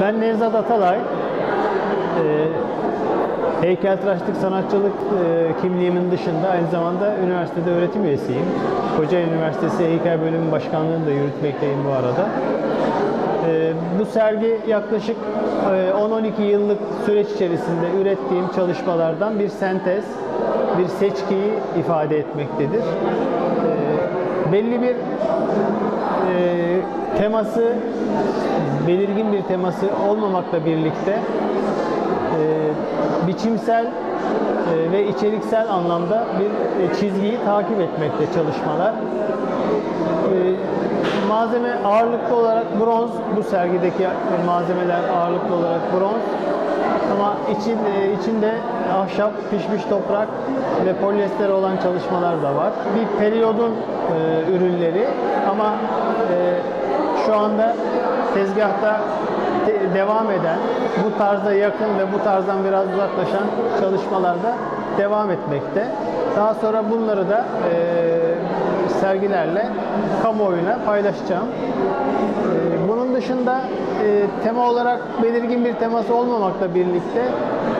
Ben Nevzat Atalay. Ee, heykeltıraşlık sanatçılık e, kimliğimin dışında aynı zamanda üniversitede öğretim üyesiyim. Kocaeli Üniversitesi Heykel Bölümü Başkanlığı'nı da yürütmekteyim bu arada. Ee, bu sergi yaklaşık e, 10-12 yıllık süreç içerisinde ürettiğim çalışmalardan bir sentez, bir seçkiyi ifade etmektedir. Belli bir e, teması, belirgin bir teması olmamakla birlikte biçimsel e, ve içeriksel anlamda bir e, çizgiyi takip etmekte çalışmalar. E, malzeme ağırlıklı olarak bronz, bu sergideki malzemeler ağırlıklı olarak bronz. Ama için, e, içinde ahşap, pişmiş toprak ve polyester olan çalışmalar da var. Bir periyodun ürünleri ama şu anda tezgahta de- devam eden, bu tarza yakın ve bu tarzdan biraz uzaklaşan çalışmalar da devam etmekte. Daha sonra bunları da e, sergilerle kamuoyuna paylaşacağım. E, bunun dışında e, tema olarak belirgin bir teması olmamakla birlikte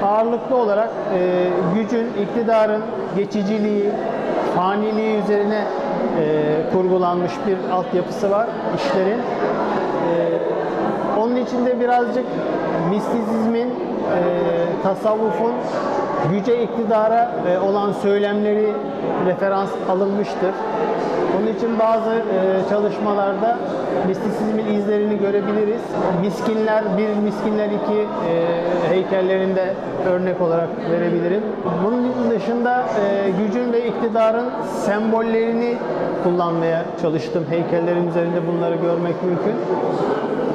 ağırlıklı olarak e, gücün, iktidarın geçiciliği, faniliği üzerine e, kurgulanmış bir altyapısı var işlerin. E, onun içinde birazcık mistisizmin, e, tasavvufun güce iktidara e, olan söylemleri referans alınmıştır. Onun için bazı e, çalışmalarda mistisizmin izlerini görebiliriz. Miskinler 1, Miskinler 2 e, heykellerinde örnek olarak verebilirim. Bunun dışında e, gücün ve iktidarın sembollerini kullanmaya çalıştım. Heykellerin üzerinde bunları görmek mümkün.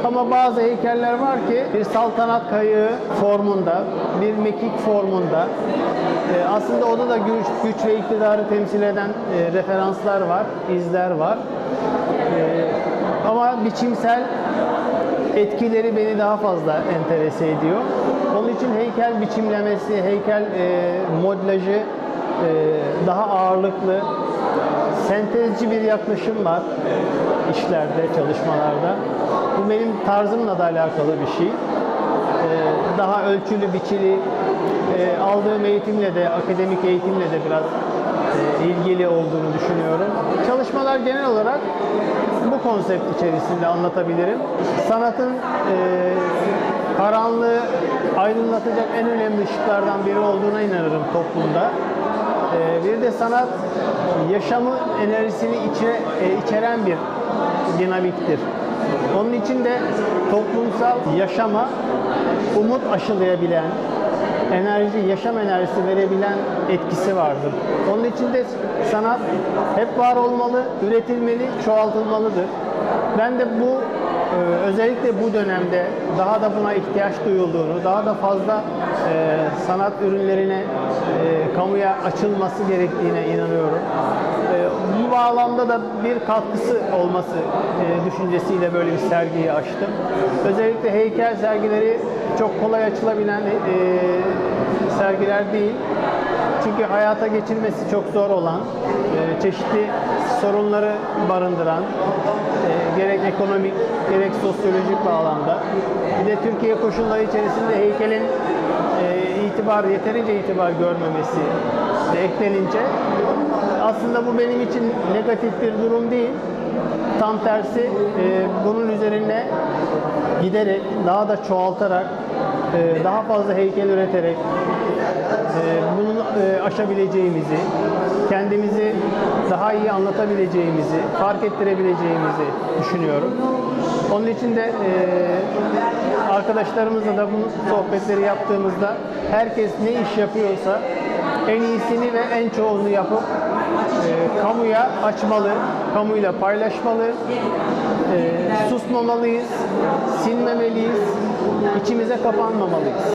Ama bazı heykeller var ki bir saltanat kayığı formunda, bir mekik formunda. e, aslında orada da güç, güç ve iktidarı temsil eden e, referanslar var, izler var. E, ama biçimsel etkileri beni daha fazla enterese ediyor. Onun için heykel biçimlemesi, heykel e, modlajı e, daha ağırlıklı, sentezci bir yaklaşım var işlerde, çalışmalarda. Bu benim tarzımla da alakalı bir şey. Ee, Daha ölçülü, biçili, e, aldığım eğitimle de, akademik eğitimle de biraz e, ilgili olduğunu düşünüyorum. Çalışmalar genel olarak bu konsept içerisinde anlatabilirim. Sanatın e, karanlığı aydınlatacak en önemli ışıklardan biri olduğuna inanırım toplumda. Ee, Bir de sanat yaşamın enerjisini içe, e, içeren bir dinamiktir. Onun için de toplumsal yaşama umut aşılayabilen, enerji, yaşam enerjisi verebilen etkisi vardır. Onun için de sanat hep var olmalı, üretilmeli, çoğaltılmalıdır. Ben de bu özellikle bu dönemde daha da buna ihtiyaç duyulduğunu, daha da fazla e, sanat ürünlerine e, kamuya açılması gerektiğine inanıyorum. E, bu bağlamda da bir katkısı olması düşüncesiyle böyle bir sergiyi açtım. Özellikle heykel sergileri çok kolay açılabilen sergiler değil. Çünkü hayata geçirmesi çok zor olan, çeşitli sorunları barındıran, e, ekonomik gerek sosyolojik bağlamda. Bir de Türkiye koşulları içerisinde heykelin e, itibar, yeterince itibar görmemesi de eklenince aslında bu benim için negatif bir durum değil. Tam tersi e, bunun üzerine giderek, daha da çoğaltarak, e, daha fazla heykel üreterek e, bunu e, aşabileceğimizi, daha iyi anlatabileceğimizi, fark ettirebileceğimizi düşünüyorum. Onun için de e, arkadaşlarımızla da bu sohbetleri yaptığımızda herkes ne iş yapıyorsa en iyisini ve en çoğunu yapıp e, kamuya açmalı, kamuyla paylaşmalı, e, susmamalıyız, sinmemeliyiz, içimize kapanmamalıyız.